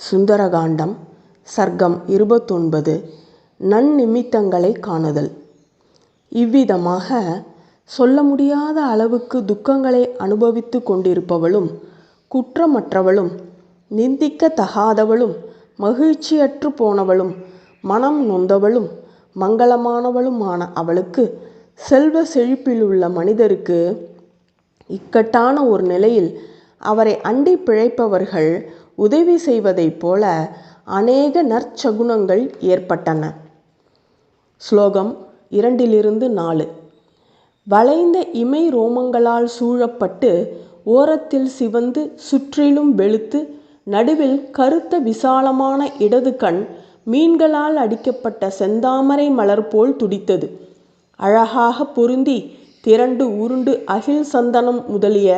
சுந்தரகாண்டம் சர்க்கம் இருபத்தொன்பது நன்னிமித்தங்களை காணுதல். இவ்விதமாக சொல்ல முடியாத அளவுக்கு துக்கங்களை அனுபவித்து கொண்டிருப்பவளும் குற்றமற்றவளும் நிந்திக்கத்தகாதவளும் மகிழ்ச்சியற்று போனவளும் மனம் நொந்தவளும் மங்களமானவளுமான அவளுக்கு செல்வ செழிப்பிலுள்ள மனிதருக்கு இக்கட்டான ஒரு நிலையில் அவரை அண்டி பிழைப்பவர்கள் உதவி செய்வதைப் போல அநேக நற்சகுணங்கள் ஏற்பட்டன. ஸ்லோகம் இரண்டிலிருந்து நாலு. வளைந்த இமை ரோமங்களால் சூழப்பட்டு ஓரத்தில் சிவந்து சுற்றிலும் வெளுத்து நடுவில் கருத்த விசாலமான இடது கண் மீன்களால் அடிக்கப்பட்ட செந்தாமரை மலர் போல் துடித்தது. அழகாக பொருந்தி திரண்டு உருண்டு அகில் சந்தனம் முதலிய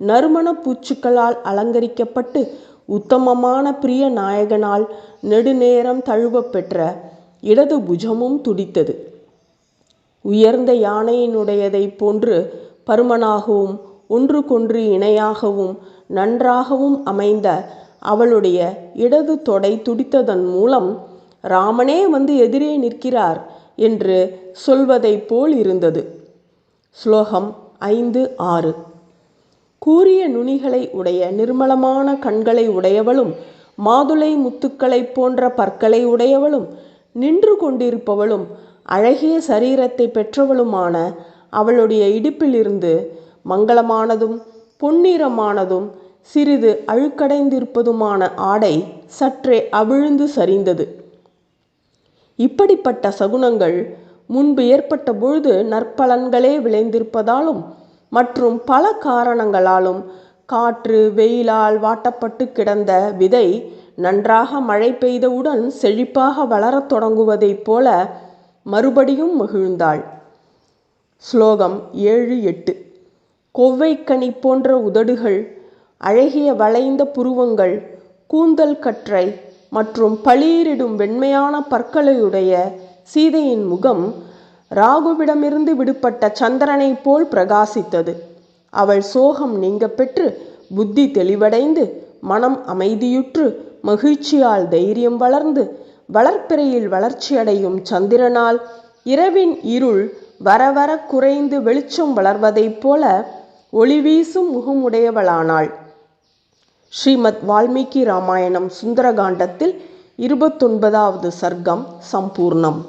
நறுமணப் பூச்சுக்களால் அலங்கரிக்கப்பட்டு உத்தமமான பிரிய நாயகனால் நெடுநேரம் தழுவப் பெற்ற இடது புஜமும் துடித்தது. உயர்ந்த யானையினுடையதைப் போன்று பருமனாகவும் ஒன்றுக்கொன்று இணையாகவும் நன்றாகவும் அமைந்த அவளுடைய இடது தொடை துடித்ததன் மூலம் ராமனே வந்து எதிரே நிற்கிறார் என்று சொல்வதைப் போல் இருந்தது. ஸ்லோகம் ஐந்து ஆறு. கூரிய நுனிகளை உடைய நிர்மலமான கண்களை உடையவளும் மாதுளை முத்துக்களைப் போன்ற பற்களை உடையவளும் நின்று கொண்டிருப்பவளும் அழகிய சரீரத்தை பெற்றவளுமான அவளுடைய இடுப்பிலிருந்து மங்களமானதும் பொன்னிறமானதும் சிறிது அழுக்கடைந்திருப்பதுமான ஆடை சற்றே அவிழ்ந்து சரிந்தது. இப்படிப்பட்ட சகுனங்கள் முன்பு ஏற்பட்ட பொழுது நற்பலன்களே விளைந்திருப்பதாலும் மற்றும் பல காரணங்களாலும் காற்று வெயிலால் வாட்டப்பட்டு கிடந்த விதை நன்றாக மழை பெய்தவுடன் செழிப்பாக வளரத் தொடங்குவதைப் போல மறுபடியும் மகிழ்ந்தாள். ஸ்லோகம் ஏழு எட்டு. கொவ்வைக்கனி போன்ற உதடுகள் அழகிய வளைந்த புருவங்கள் கூந்தல் கற்றை மற்றும் பளீரிடும் வெண்மையான பற்களையுடைய சீதையின் முகம் ராகுவிடமிருந்து விடுபட்ட சந்திரனைப் போல் பிரகாசித்தது. அவள் சோகம் நீங்க பெற்று புத்தி தெளிவடைந்து மனம் அமைதியுற்று மகிழ்ச்சியால் தைரியம் வளர்ந்து வளர்ப்பிறையில் வளர்ச்சியடையும் சந்திரனால் இரவின் இருள் வர வர குறைந்து வெளிச்சம் வளர்வதைப் போல ஒளி வீசும் முகமுடையவளானாள். ஸ்ரீமத் வால்மீகி ராமாயணம் சுந்தரகாண்டத்தில் இருபத்தொன்பதாவது சர்க்கம் சம்பூர்ணம்.